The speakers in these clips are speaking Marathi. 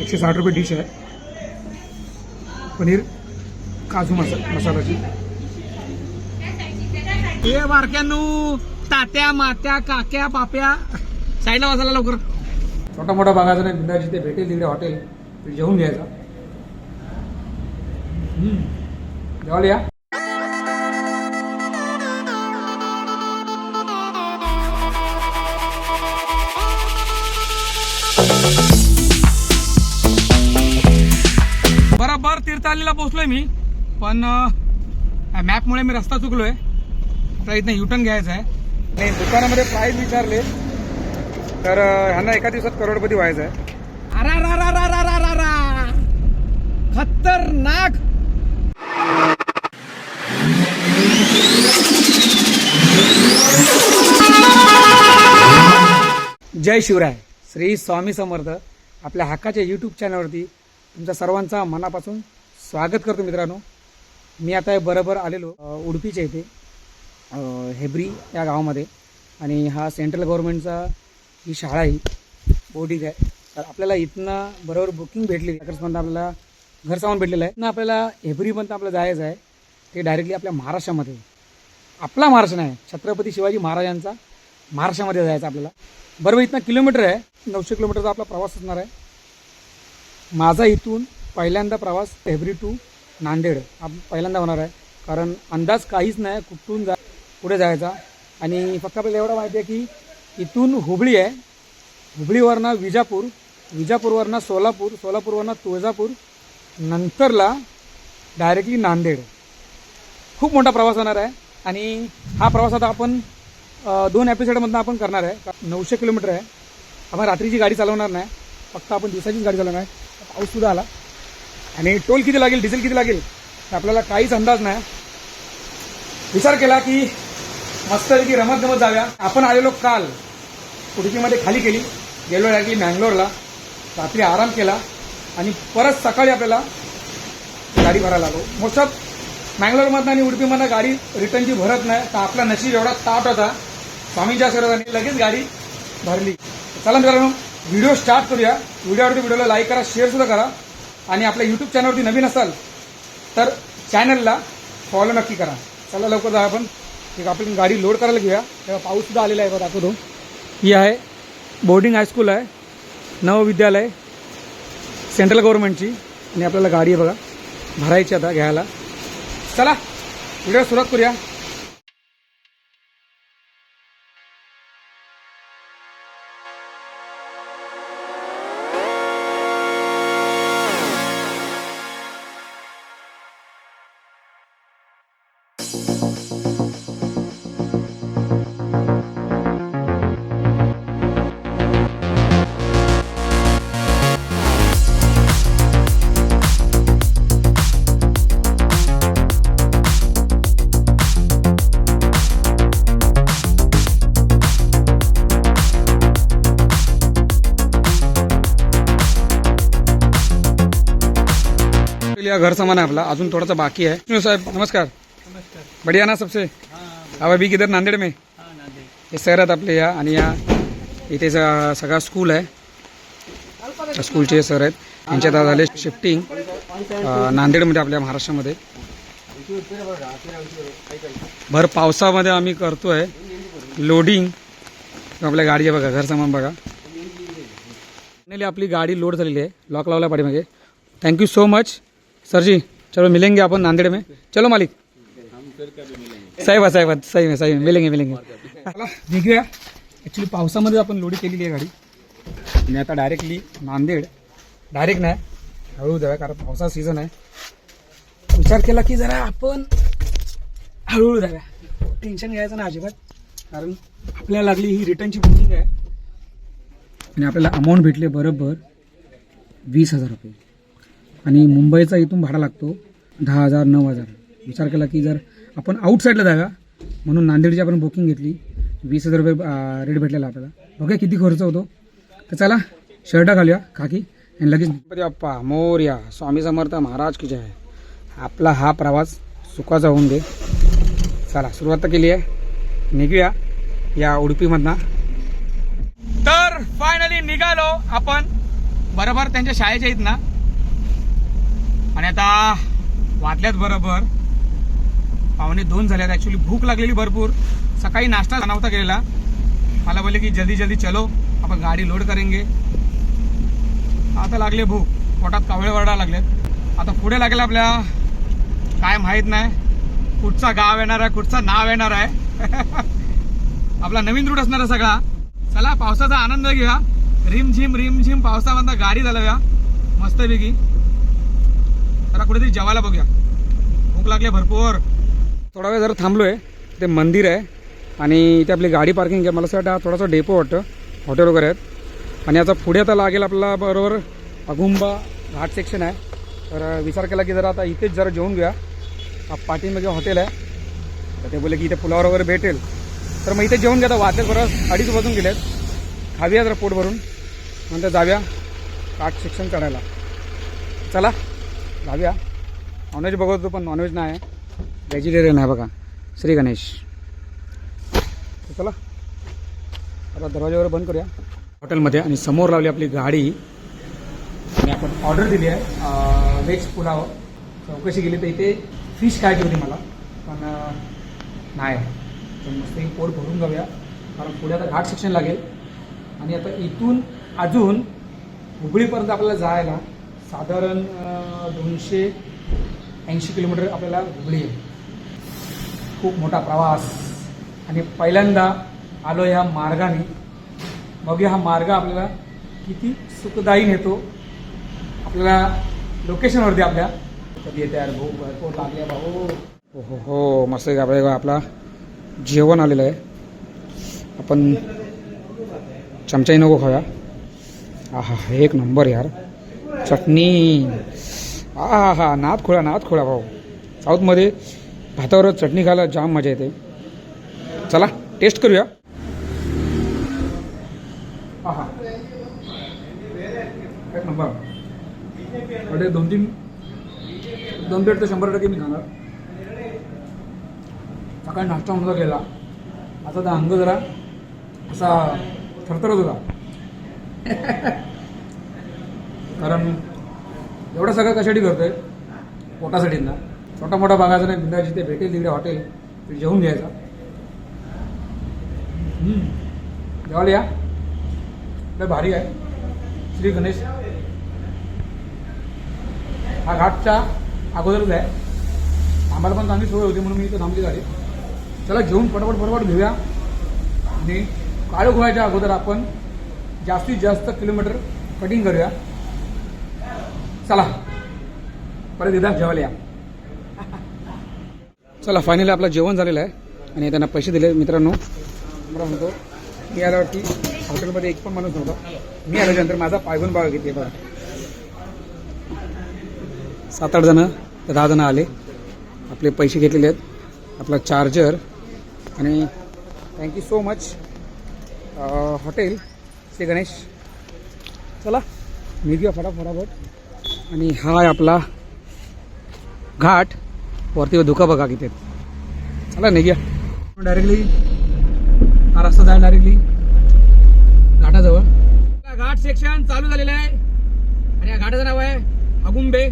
एकशे साठ रुपये डिश आहे. पनीर काजू मसा मसालाची ये बारक्यानू तात्या मात्या काक्या पाप्या साईडला बसायला लवकर. छोटा मोठा बघायचा नाही बिंदा जिथे भेटेल तिकडे हॉटेल. जेवून घ्यायचा. जेवायला या. तीर्थालीला पोहोचलोय मी. पण मॅपमुळे मी रस्ता चुकलोय. तर इथनं युटर्न घ्यायचा आहे. नाही दुकानामध्ये प्राईस विचारले तर ह्यांना एका दिवसात करोडपती व्हायचं आहे. अरा रा रा रा रा रा रा रा. खतरनाक. जय शिवराय. श्री स्वामी समर्थ. आपल्या हक्काच्या यूट्यूब चॅनलवरती तुमच्या सर्वांचा मनापासून स्वागत करतो मित्रांनो. मी आता बरोबर आलेलो उडपीच्या इथे हेब्री या गावामध्ये. आणि हा सेंट्रल गव्हर्नमेंटचा ही शाळा आहे बोर्डिंग आहे. तर आपल्याला इथनं बरोबर बुकिंग भेटली पण आपल्याला घर सामान भेटलेलं आहे. ना आपल्याला हेब्रीपर्यंत आपल्याला जायचं आहे ते डायरेक्टली आपल्या महाराष्ट्रामध्ये. आपला महाराष्ट्र नाही छत्रपती शिवाजी महाराजांचा महाराष्ट्रामध्ये जायचं आपल्याला. बरोबर इथनं किलोमीटर आहे नऊशे किलोमीटरचा आपला प्रवास असणार आहे. माझा इथून पहिल्यांदा प्रवास एव्हरी टू नांदेड. हा पहिल्यांदा होणार आहे. कारण अंदाज काहीच नाही कुठून जा पुढे जायचा. आणि फक्त आपल्याला एवढं माहिती आहे की इथून हुबळी आहे. हुबळीवरनं विजापूर विजापूरवरनं सोलापूर सोलापूरवरनं तुळजापूर नंतरला डायरेक्टली नांदेड. खूप मोठा प्रवास होणार आहे. आणि हा प्रवास आता आपण दोन एपिसोडमधनं आपण करणार आहे. नऊशे किलोमीटर आहे. आपण रात्रीची गाडी चालवणार नाही. फक्त आपण दिवसाचीच गाडी चालवणार आहे. पाऊससुद्धा आला. आणि टोल किती लागेल डिझेल किती लागेल आपल्याला काहीच अंदाज नाही. विचार केला की मस्तपैकी रमत गमत जाव्या आपण आलेलो काल उडुपीमध्ये खाली केली गेलो लागली मँगलोरला रात्री आराम केला आणि परत सकाळी आपल्याला गाडी भरायला आलो मोस्ट ऑफ मँगलोरमधनं आणि उडुपीमधनं गाडी रिटर्नची भरत नाही तर आपला नशीब एवढा ताट होता. स्वामींच्या आशीर्वादाने लगेच गाडी भरली. चला मित्रांनो व्हिडिओ स्टार्ट करूया. व्हिडिओ आवडतो व्हिडिओला लाईक करा शेअर सुद्धा करा. आणि आपल्या यूट्यूब चॅनलवरती नवीन असाल तर चॅनलला फॉलो नक्की करा. चला लवकर जा आपण. एक आपण गाडी लोड करायला घेऊया. तेव्हा पाऊससुद्धा आलेला आहे बघा दाखवतो. ही आहे बोर्डिंग हायस्कूल आहे. नवविद्यालय सेंट्रल गव्हर्नमेंटची आणि आपल्याला गाडी आहे बघा. भरायची आता घ्यायला. चला व्हिडिओ सुरुवात करूया. घर सामान आहे आपला. अजून थोडासा बाकी आहे. विष्णू साहेब नमस्कार. बढ़िया ना सबसे? अब अभी किधर? नांदेड में? हे सर आहेत आपले या आणि या इथे सगळा स्कूल आहे. स्कूलचे सर आहेत. यांच्यात आज झाले शिफ्टिंग नांदेडमध्ये आपल्या महाराष्ट्रामध्ये. भर पावसामध्ये आम्ही करतोय लोडिंग आपल्या गाडी आहे बघा घर सामान बघा. फायनली आपली गाडी लोड झालेली आहे. लॉक लावला पाठीमागे. Thank you so much sir ji चलो मिलेंगे अपन नांदेड़ में। चलो मालिक। साहेब साहेब सही बात मिलेंगे मिलेंगे। निघूया। ॲक्च्युली पावसामध्ये आपण लोडी केलेली आहे गाडी. आणि आता डायरेक्टली नांदेड. डायरेक्ट नाही हळूहळू जाऊया कारण पावसाचा सीझन आहे. विचार केला की जरा आपण हळूहळू जाऊया टेन्शन घ्यायचं ना अजिबात. कारण आपल्याला लागली ही रिटर्नची बुकिंग आहे. आणि आपल्याला अमाऊंट भेटले बरोबर वीस हजार रुपये. आणि मुंबईचा इथून भाडा लागतो दहा हजार नऊ हजार. विचार केला की जर आपण आउटसाईडला जागा म्हणून नांदेडची आपण बुकिंग घेतली. वीस हजार रुपये रेट भेटलेला आपल्याला. ओके किती खर्च होतो. तर चला शर्ट घालूया काकी आणि लगेच गणपती बाप्पा मोर्या स्वामी समर्थ महाराज की जय. आपला हा प्रवास सुखाचा होऊन दे. चला सुरुवात तर केली आहे. निघूया या उडपीमधनं. तर फायनली निघालो आपण. बरोबर त्यांच्या शाळेच्या इथनं. आणि आता वाटल्यात बरोबर. पावणे दोन झाल्यात. ॲक्च्युली भूक लागलेली भरपूर. सकाळी नाश्ता नव्हता गेलेला. मला बोलले की जल्दी जल्दी चलो. आपण गाडी लोड करेंगे. आता लागले भूक. पोटात कावळे वरडा लागलेत. आता पुढे लागेल आपल्या काय माहीत नाही. कुठचा गाव येणार आहे कुठचा नाव येणार आहे. आपला नवीन रूट असणार आहे सगळा. चला पावसाचा आनंद घेऊया. रिमझिम रिमझिम पावसामधनं गाडी चालवूया. मस्तपैकी. चला कुठेतरी जेवायला बघूया. भूक लागली भरपूर. थोडा वेळ जरा थांबलो आहे ते मंदिर आहे आणि इथे आपली गाडी पार्किंग आहे. मला असं वाटतं थोडासा डेपो वाटतं. हॉटेल वगैरे आहेत. आणि आता पुढे आता लागेल आपला बरोबर अगुंबा घाट सेक्शन आहे. तर विचार केला की जरा आता इथेच जरा जेवून घेऊया. पाठीमध्ये हॉटेल आहे. तर ते बोलले की इथे पुलावर वगैरे भेटेल. तर मग इथे जेवून घ्या. आता वाचले बरं अडीच वाजून गेलेत. खाऊया जरा पोट भरून नंतर जाऊया घाट सेक्शन चढायला चला. जाऊया नॉनव्हेज बघत होतो पण नॉनव्हेज नाही. आहे व्हेजिटेरियन आहे बघा. श्री गणेश. चला. आता दरवाजा वगैरे बंद करूया. हॉटेलमध्ये आणि समोर लावली आपली गाडी. आणि आपण ऑर्डर दिली आहे व्हेज पुलाव. चौकशी केली तर इथे फिश खायची होती मला. पण नाही. तर मस्त एक पोट भरून जाऊया. कारण पुढे आता घाट सेक्शन लागेल. आणि आता इथून अजून हुबळीपर्यंत आपल्याला जायला साधारण दोनशे ऐंशी किलोमीटर आपल्याला हुबळी आहे खूप मोठा प्रवास. आणि पहिल्यांदा आलो ह्या मार्गाने. मग हा मार्ग आपल्याला किती सुखदायी नेतो. आपल्याला लोकेशनवरती आपल्या कधी येते यार? भाऊ भरपूर लागल्या भाऊ. हो हो हो मस्त आहे आपल्या आपला जेवण आलेलं आहे. आपण चमचाही नको खाऊया. हा हा एक नंबर यार. चटणी. हा हा हा नाद खोळा नाद खोळा भाऊ. साऊथमध्ये भातावर चटणी खायला जाम मजा येते. चला टेस्ट करूया. हा हा एक नंबर अरे दोन तीन दोन प्लेट तर शंभर टक्के मी खाणार. सकाळी नाश्ता म्हणून गेला आता तर अंग जरा असा थरथरत होता. कारण एवढं सगळं कशासाठी करतोय? पोटासाठी ना छोटा मोठा बघायचा नाही बिंदा जिथे भेटेल तिकडे हॉटेल तिथे जेवून घ्यायचा. हम्म. जेवायला या. लय भारी आहे. श्री गणेश. हा घाटच्या अगोदरच आहे. आम्हाला पण चांगली सोय होती म्हणून मी इथं थांबली झाली चला घेऊन पटपट पटपट घेऊया. आणि काळू घोळायच्या अगोदर आपण जास्तीत जास्त किलोमीटर कटिंग करूया. चला. परत एकदा जेवायला या. चला फायनली आपलं जेवण झालेलं आहे. आणि त्यांना पैसे दिले. मित्रांनो मला म्हणतो मी आल्यावरती हॉटेलमध्ये एक पण माणूस नव्हता. मी आल्याच्यानंतर माझा पायगुण बाग घेते बघा. सात आठ जणं तर दहा जणं आले. आपले पैसे घेतलेले आहेत. आपला चार्जर आणि thank you so much hotel Shri Ganesh. चला मी घ्या फटाफटाफट आणि हा आहे आपला घाट. वरती धुका बघा किती. चला चला घ्या डायरेक्टली. हा रस्ता जाईल डायरेक्टली. घाटाजवळ. घाट सेक्शन चालू झालेलं आहे. आणि या घाटाचं नाव आहे अगुंबे.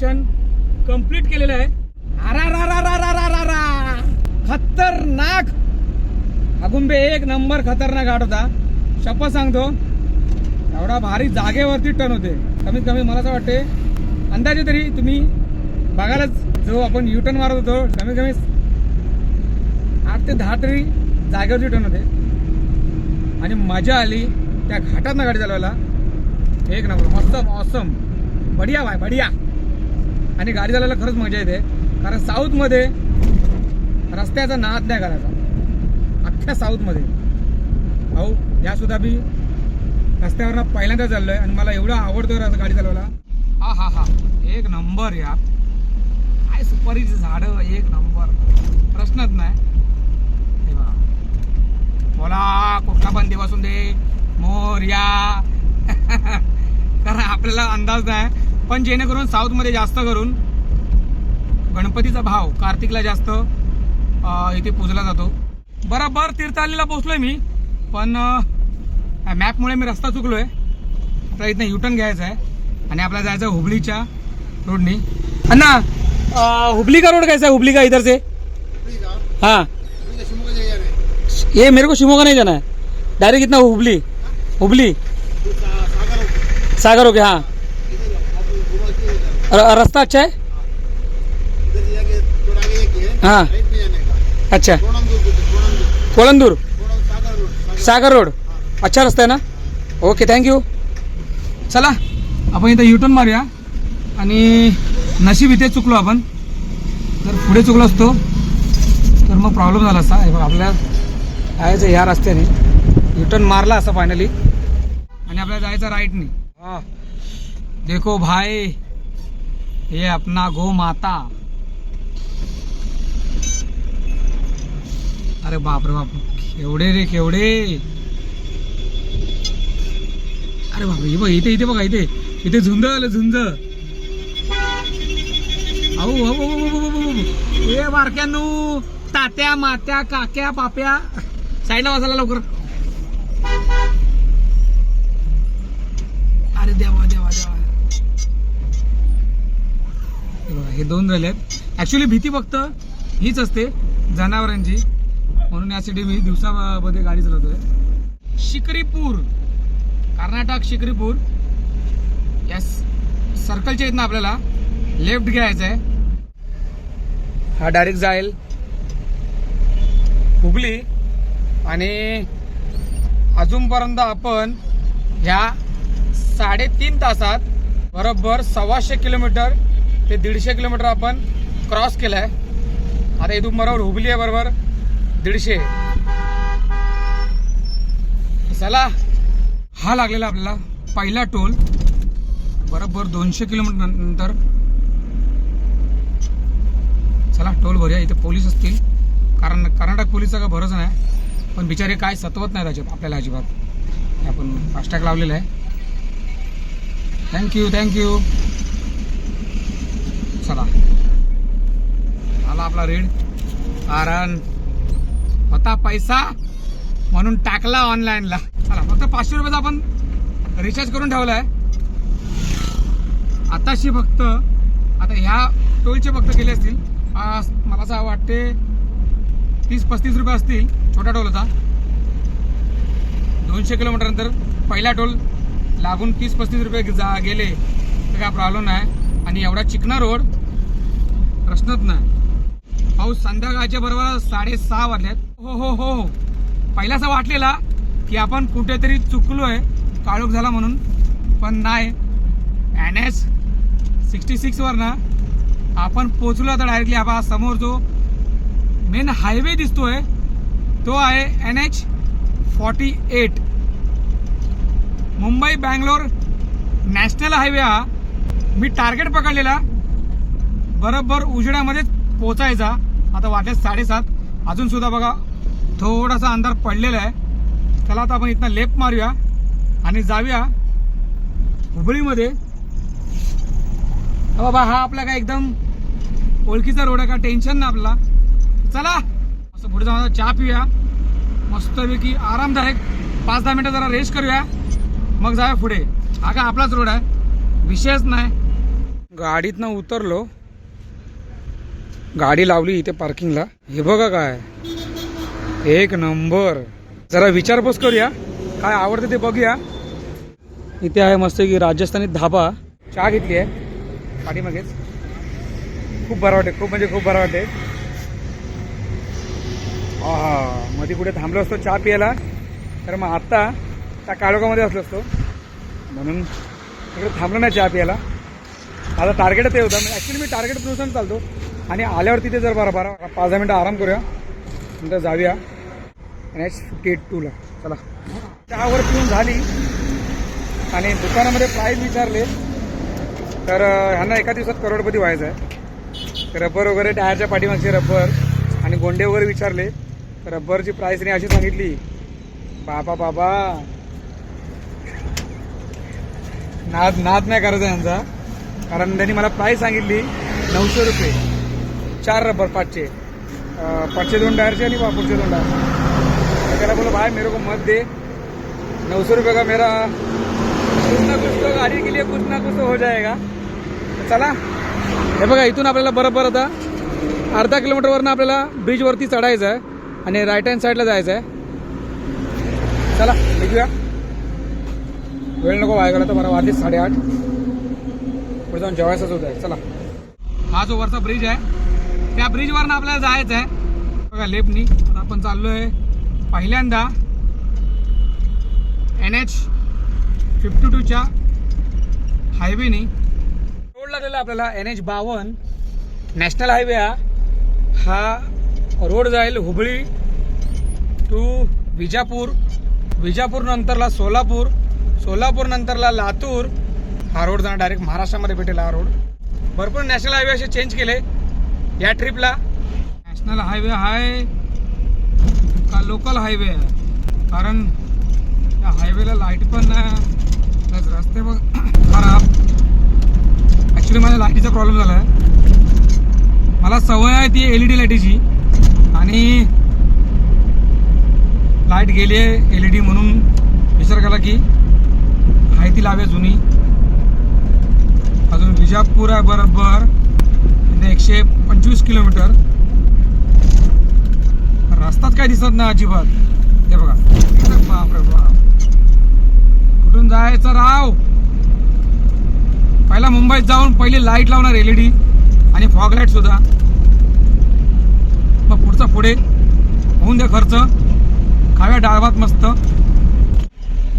सेक्शन कंप्लीट केलेलं आहे. खतरनाक. अगुंबे एक नंबर खतरनाक घाट होता. शपथ सांगतो. एवढा भारी जागेवरती टन होते. कमीत कमी मला असं वाटते अंदाजे तरी तुम्ही बघायलाच जो आपण युटर्न मारत होतो कमीत कमी आठ ते दहा तरी जागेवरती टन होते. आणि मजा आली त्या घाटात ना गाडी चालवायला. एक नंबर. मस्त मौसम बढ़िया भाई बढ़िया. आणि गाडी चालवायला खरंच मजा येते. कारण साऊथमध्ये रस्त्याचा नाद नाही करायचा. अख्ख्या साऊथमध्ये भाऊ या सुद्धा मी रस्त्यावरनं पहिल्यांदा चाललोय आणि मला एवढं आवडतं गाडी चालवायला. हा हा हा. एक नंबर यार. काय सुपारीची झाडं एक नंबर. प्रश्नच नाही. हे बघा. बोला कुठला पण देवासून दे. मोर्या. कारण आपल्याला अंदाज नाही. पण जेणेकरून साऊथमध्ये जास्त करून गणपतीचा भाव कार्तिकला जास्त इथे पूजला जातो. बरोबर तीर्थालीला पोचलोय मी पण मॅपमुळे मी रस्ता चुकलोय. आपल्याला इथनं युटर्न घ्यायचा आहे आणि आपल्याला जायचं आहे हुबलीच्या रोडनी अण्णा हुबली का रोड घ्यायचा आहे? हुबली का इधर से हाँ. ये मेरे को शिमोगा नहीं जाना है डायरेक्ट इतना हुबली. हुबली. सागर हो गया हाँ. र- रास्ता अच्छा है? हाँ। अच्छा। कोलंदूर। सागर रोड। अच्छा रस्ता आहे ना? ओके थँक्यू चला आपण इथं युटर्न मारूया. आणि नशीब इथे चुकलो आपण. जर पुढे चुकलो असतो. तर मग प्रॉब्लेम झाला असता हे बघ आपल्या जायचं ह्या रस्त्याने. युटर्न मारला असं फायनली आणि आपल्याला जायचं राईटने हा. देखो भाई ये अपना गो माता. अरे बाप रे बाप केवढे रे केवढे. अरे बाप रे बघ इथे इथे बघा इथे. इथे झुंज आलं झुंज ए बारक्यानू तात्या मात्या काक्या पाप्या. साईडला वाजायला लवकर. हे दोन हे दोन ॲक्च्युली भीती फक्त हीच असते जनावरांची. म्हणून यासाठी मी दिवसामध्ये गाडी चालवतोय. शिकरीपूर कर्नाटक शिकरीपूर या सर्कलच्या इथनं आपल्याला लेफ्ट घ्यायचं आहे. हा डायरेक्ट जाईल. हुबली आणि अजूनपर्यंत आपण ह्या साडेतीन तासात बरोबर सव्वाशे किलोमीटर ते दीडशे किलोमीटर आपण क्रॉस केलाय. आता इथून बरोबर हुबली आहे बरोबर. दीडशे. चला. हा लागलेला आपल्याला पहिला टोल. बरोबर दोनशे किलोमीटर नंतर. चला टोल भरूया. इथे पोलीस असतील. कारण कर्नाटक पोलीसचा का भरोसा नाही. पण बिचारे काय सतवत नाही अजिबात. आपल्याला अजिबात. हे आपण फास्टॅग लावलेला आहे. थँक्यू थँक्यू चला. आला आपला रेड कारण होता पैसा म्हणून टाकला ऑनलाईनला चला फक्त पाचशे रुपयाचा आपण रिचार्ज करून ठेवलाय. आताशी फक्त आता ह्या टोलचे फक्त गेले असतील. मला असं वाटते तीस पस्तीस रुपये असतील छोटा टोल होता. दोनशे किलोमीटर नंतर पहिला टोल लागून तीस पस्तीस रुपये जा गेले. तर काय प्रॉब्लेम नाही. आणि एवढा चिकना रोड प्रश्नच नाही. पाऊस संध्याकाळच्या बरोबर साडेसहा वाजल्यात हो हो हो हो. पहिला असं वाटलेला की आपण कुठेतरी चुकलोय काळोख झाला म्हणून. पण नाही. एन एच सिक्स्टी सिक्सवर ना आपण पोचलो आता डायरेक्टली हा समोर जो मेन हायवे दिसतोय तो आहे N H forty eight. Mumbai Bangalore national highway हा. मी टार्गेट पकडलेला. बरोबर उजेडामध्येच पोचायचा. आता वाटत साडेसात. अजून सुद्धा बघा थोडासा अंधार पडलेला आहे. चला आता आपण इथनं लेप मारूया आणि जाऊया हुबळीमध्ये. बाबा हा आपला काय एकदम ओळखीचा रोड आहे का? टेन्शन ना आपला चला. असं पुढे जाऊन चहा पिऊया. मस्तपैकी आरामदायक पाच दहा मिनटं जरा रेस्ट करूया. मग जाऊया पुढे. हा का आपलाच रोड आहे. विषयच नाही. गाडीतनं उतरलो. गाडी लावली इथे पार्किंगला. हे बघा काय. एक नंबर. जरा विचारपूस करूया. काय आवडतं ते बघूया. इथे आहे मस्त की राजस्थानी धाबा. चहा घेतली आहे. पाठीमागेच. खूप बरं वाटते खूप म्हणजे खूप बरं वाटते हा मध्ये कुठे थांबलो असतो चहा प्यायला. तर मग आत्ता त्या काळोखामध्ये असलो असतो. म्हणून तिकडे थांबलो नाही चहा प्यायला. माझा टार्गेट ते होता ॲक्च्युली मी टार्गेट प्रोसन चालतो. आणि आल्यावर तिथे जर बरं बारा पाच दहा मिनटं आराम करूया. नंतर जाऊया. एन एच फिफ्टी एट टूला चला. चहावर पिऊन झाली. आणि दुकानामध्ये प्राईज विचारले. तर ह्यांना एका दिवसात करोडपती व्हायचं आहे. रबर वगैरे टायरच्या पाठीमागचे रबर आणि गोंडे वगैरे विचारले. तर रबरची प्राईसने अशी सांगितली. बाबा बाबा. नाद नाद नाही करायचा यांचा कारण त्यांनी मला प्राईस सांगितली नऊशे रुपये. चार रबर पाचशे. पाचशे दोन टायरचे आणि पुढचे दोन टायर त्याला बोला भाई मेरे को मत दे. नौ सौ रुपये का मेरा? कुछ ना कुछ तो गाडी के लिए कुछ ना कुछ तो हो जाएगा. चला. हे बघा इथून आपल्याला बरोबर आता अर्धा किलोमीटरवरनं आपल्याला ब्रिजवरती चढायचं आहे आणि राईट हँड साईडला जायचं आहे. चला निघूया. वेळ नको व्हायला तर बरं वाजले साडेआठ. पुढे जाऊन जेवायचंच होत आहे चला. हा जो वरचा ब्रिज आहे त्या ब्रिजवरनं आपल्याला जायचं आहे. बघा लेपनी आता आपण चाललोय पहिल्यांदा एन एच फिफ्टी टूच्या हायवेनी रोड लागलेला आपल्याला एन एच बावन. नॅशनल हायवे हा. हा रोड जाईल हुबळी टू विजापूर. विजापूर नंतरला सोलापूर. सोलापूर नंतरला लातूर. हा रोड जाणार डायरेक्ट महाराष्ट्रामध्ये भेटेल हा रोड भरपूर नॅशनल हायवे असे चेंज केले. या ट्रिपला नॅशनल हायवे आहे का लोकल हायवे आहे? कारण त्या हायवेला लाइट पण नाही प्लस रस्ते पण खराब. ॲक्च्युली माझ्या लाईटीचा प्रॉब्लेम झाला आहे. मला सवय आहे ती एल ई डी लाईटीची. आणि लाइट गेली आहे एल ई डी म्हणून. विचार केला की आहे ती लावे जुनी. अजून विजापूर आहे बरोबर. इथे एकशे पंचवीस किलोमीटर. रस्ताच काय दिसत नाही अजिबात. हे बघा. बाप बापरे बाप. कुठून जायचं राव? पहिला मुंबईत जाऊन पहिली लाइट लावणार एलईडी आणि फॉग लाइट सुद्धा. मग पुढचा पुढे. होऊन द्या खर्च. खाव्या डाळभात मस्त.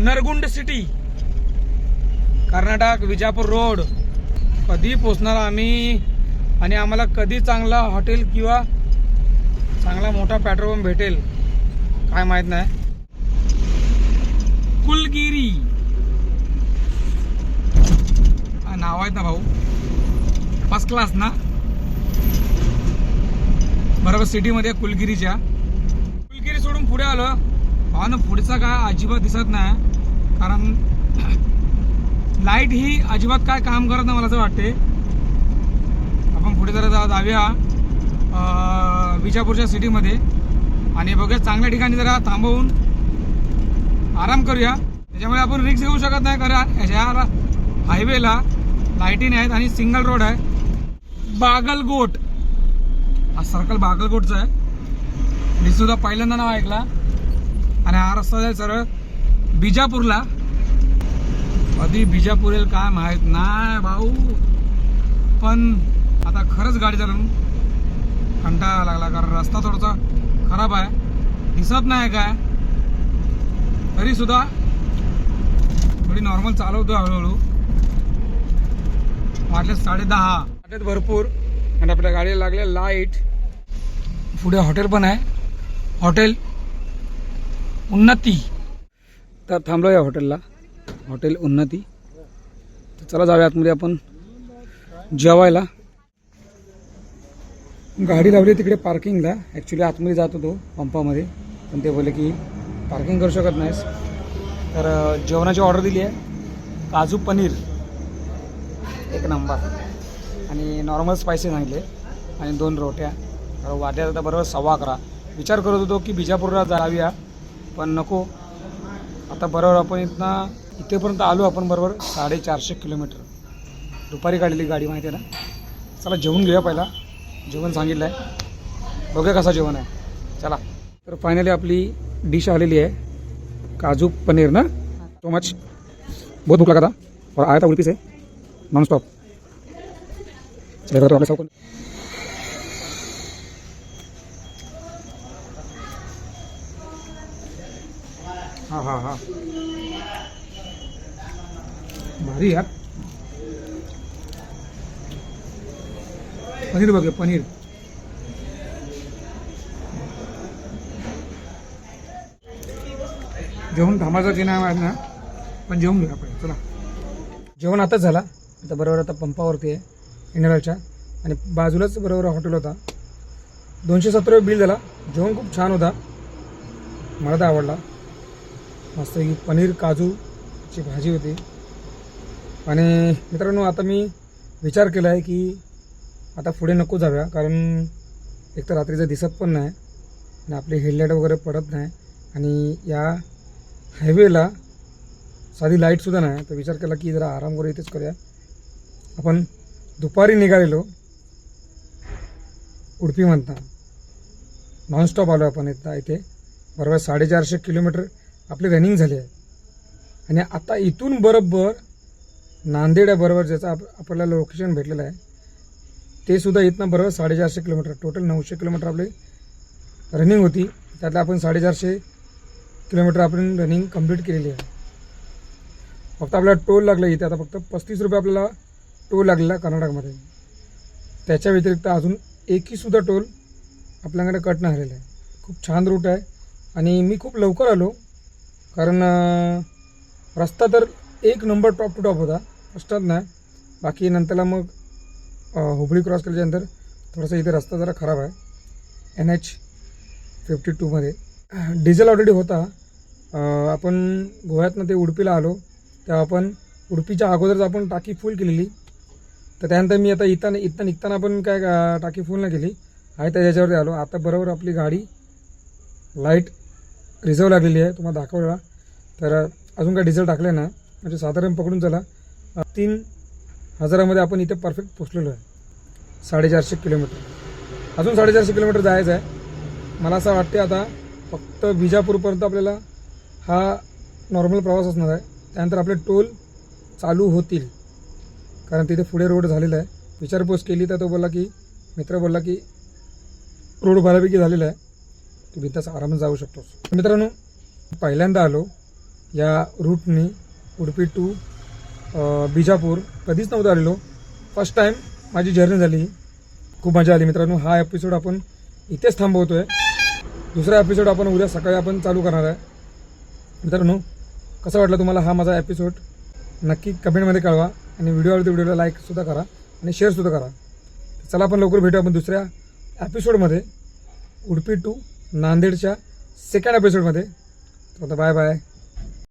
नरगुंड सिटी कर्नाटक विजापूर रोड कधी पोचणार आम्ही? आणि आम्हाला कधी चांगला हॉटेल किंवा चांगला मोठा पेट्रोल पंप भेटेल काय माहीत नाही. कुलगिरी. नाव आहेत ना भाऊ. फर्स्ट क्लास ना? बरोबर सिटीमध्ये कुलगिरीच्या. कुलगिरी सोडून पुढे आलो. हा ना पुढचा काय अजिबात दिसत नाही. कारण लाइट ही अजिबात काय काम करत नाही मला असं वाटते. पुढे जरा जा- जाऊया विजापूरच्या सिटीमध्ये. आणि बघूया चांगल्या ठिकाणी जरा थांबवून आराम करूया. त्याच्यामुळे आपण रिक्स घेऊ शकत नाही कारण ह्या हायवेला लाईटी आहेत आणि सिंगल रोड आहे. बागलकोट. हा सर्कल बागलकोटचा आहे. मी सुद्धा पहिल्यांदा नाव ऐकला. आणि हा रस्ता जाईल सरळ बिजापूरला. कधी बिजापूर येईल काय माहीत? नाही भाऊ. पण आता खरंच गाडी चालवून कंटाळा लागला कारण रस्ता थोडासा खराब आहे. दिसत नाही काय? तरी सुद्धा थोडी नॉर्मल चालवतो हळूहळू. वाटले साडे दहा. वाटत भरपूर आणि आपल्या गाडीला लागले लाइट पुढे हॉटेल पण आहे. हॉटेल उन्नती. तर थांबलो या हॉटेलला हॉटेल उन्नती. तर चला जाऊया आतमध्ये आपण. जेवायला. गाडी लावली तिकडे पार्किंगला. ॲक्च्युली आतमध्ये जात होतो पंपामध्ये. पण ते बोलले की पार्किंग करू शकत नाहीस. तर जेवणाची ऑर्डर दिली आहे. काजू पनीर. एक नंबर आणि नॉर्मल स्पायसी सांगितले. आणि दोन रोट्या. तर वाट्या आता बरोबर सव्वा अकरा. विचार करत होतो की बिजापूरला जाऊया. पण नको. आता बरोबर आपण इथनं इथेपर्यंत आलो आपण बरोबर साडेचारशे किलोमीटर. दुपारी काढलेली गाडी माहिती आहे ना? चला जेवून घेऊया पहिला. जेवण सांगितलं आहे. बघा कसं जेवण आहे. चला. तर फायनली आपली डिश आलेली आहे. काजू पनीर ना? सो मच बहुत भूख लगा था और आया था उड़पी से. नॉन स्टॉप चलेगा तो आपले सबको हाँ हाँ हाँ. भारी यार. पनीर बघे पनीर. जेवण थांबायचं की नाही ना पण जेवून घेऊया आपण चला. जेवण आताच झाला. आता बरोबर आता पंपावरती आहे इंडियनच्या आणि बाजूलाच बरोबर हॉटेल होता. दोनशे सत्तर बिल झाला. जेवण खूप छान होता. मला तर आवडला. मस्त ही पनीर काजूची भाजी होती. आणि मित्रांनो आता मी विचार केला आहे की आता पुढे नको जाऊया कारण एक तर रात्रीचं दिसत पण नाही आणि आपले हेडलाईट वगैरे पडत नाही. आणि या हायवेला साधी लाईटसुद्धा नाही. तर विचार केला की जरा आराम करू इथेच करूया. आपण दुपारी निघालेलो. उडपी म्हणता. नॉनस्टॉप आलो आपण इथं इथे. बरोबर साडेचारशे किलोमीटर आपली रनिंग झाली आहे. आणि आता इथून बरोबर नांदेड आहे बरोबर ज्याचं आप आपल्याला लोकेशन भेटलेलं आहे. ते सुद्धा इथनं बरोबर साडेचारशे किलोमीटर टोटल नऊशे किलोमीटर आपली रनिंग होती. त्यातलं आपण साडेचारशे किलोमीटर आपण रनिंग कंप्लीट केलेली आहे. फक्त आपल्याला टोल लागला इथे. आता फक्त पस्तीस रुपये आपल्याला टोल लागलेला कर्नाटकमध्ये. त्याच्या व्यतिरिक्त अजून एकहीसुद्धा टोल आपल्याकडे कट नाही झालेला आहे. खूप छान रूट आहे. आणि मी खूप लवकर आलो. कारण रस्ता तर एक नंबर टॉप टू टॉप होता. फस्टात नाही. बाकी नंतरला मग हुबळी क्रॉस केल्याच्यानंतर थोडासा इथे रस्ता जरा खराब आहे. एन एच फिफ्टी टूमध्ये डिझेल ऑलरेडी होता. आपण गोव्यातनं ते उडपीला आलो. तेव्हा आपण उडपीच्या अगोदरच आपण टाकी फुल केलेली. तर त्यानंतर मी आता इथं इथं निघताना आपण काय टाकी फुल नाही केली. आहे त्या याच्यावरती आलो. आता बरोबर आपली गाडी लाइट रिझर्व लागलेली आहे. तुम्हाला दाखवला. तर अजून काय डिझेल टाकले ना. म्हणजे साधारण पकडून चला. तीन हजारामध्ये आपण इथे परफेक्ट पोचलेलो आहे. साडेचारशे किलोमीटर. अजून साडेचारशे किलोमीटर जायचं आहे. मला असं वाटते आता फक्त विजापूरपर्यंत आपल्याला हा नॉर्मल प्रवास असणार आहे. त्यानंतर आपले टोल चालू होतील. कारण तिथे पुढे रोड झालेला आहे. विचारपूस केली तर तो बोलला की मित्र बोलला की रोड बऱ्यापैकी झालेला आहे. तू बिंदास आरामात जाऊ शकतोस मित्रांनो पहिल्यांदा आलो या रूटनी उडपी टू बिजापूर. कधीच नव्हतं आलेलो. फर्स्ट टाईम माझी जर्नी झाली खूप मजा आली मित्रांनो. हा एपिसोड आपण इथेच थांबवतो आहे दुसरा एपिसोड आपण उद्या सकाळी आपण चालू करणार आहे. मित्रांनो कसं वाटलं तुम्हाला हा माझा एपिसोड नक्की कमेंटमध्ये कळवा आणि व्हिडिओ आवडते व्हिडिओला लाईकसुद्धा करा आणि शेअरसुद्धा करा. चला आपण लवकर भेटू आपण दुसऱ्या एपिसोडमध्ये उडपी टू नांदेडच्या सेकंड एपिसोडमध्ये तर आता बाय बाय